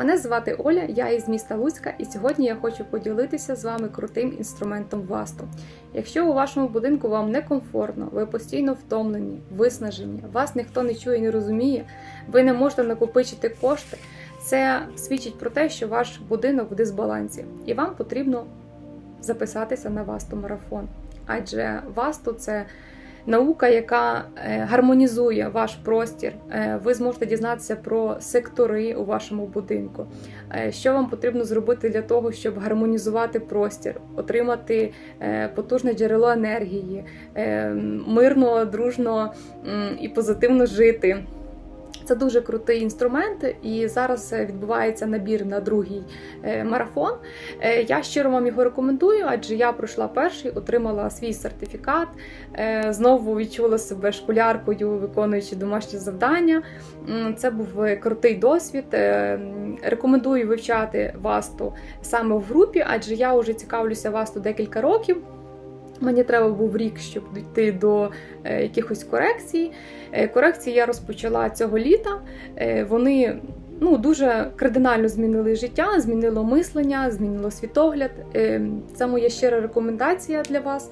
Мене звати Оля, я із міста Луцька, і сьогодні я хочу поділитися з вами крутим інструментом Васту. Якщо у вашому будинку вам некомфортно, ви постійно втомлені, виснажені, вас ніхто не чує і не розуміє, ви не можете накопичити кошти, це свідчить про те, що ваш будинок в дисбалансі, і вам потрібно записатися на Васту марафон. Адже Васту це наука, яка е, гармонізує ваш простір. Е, Ви зможете дізнатися про сектори у вашому будинку, Е, що вам потрібно зробити для того, щоб гармонізувати простір, отримати потужне джерело енергії, мирно, дружно і позитивно жити. Це дуже крутий інструмент, і зараз е, відбувається набір на другий е, марафон. Е, Я щиро вам його рекомендую, адже я пройшла перший, отримала свій сертифікат, знову відчула себе школяркою, виконуючи домашні завдання. Це був крутий досвід. Рекомендую вивчати васту саме в групі, адже я вже цікавлюся васту декілька років. Мені треба був рік, щоб дійти до е, якихось корекцій. Е, Корекції я розпочала цього літа. Е, Вони ну, дуже кардинально змінили життя, змінило мислення, змінило світогляд. Е, Це моя щира рекомендація для вас.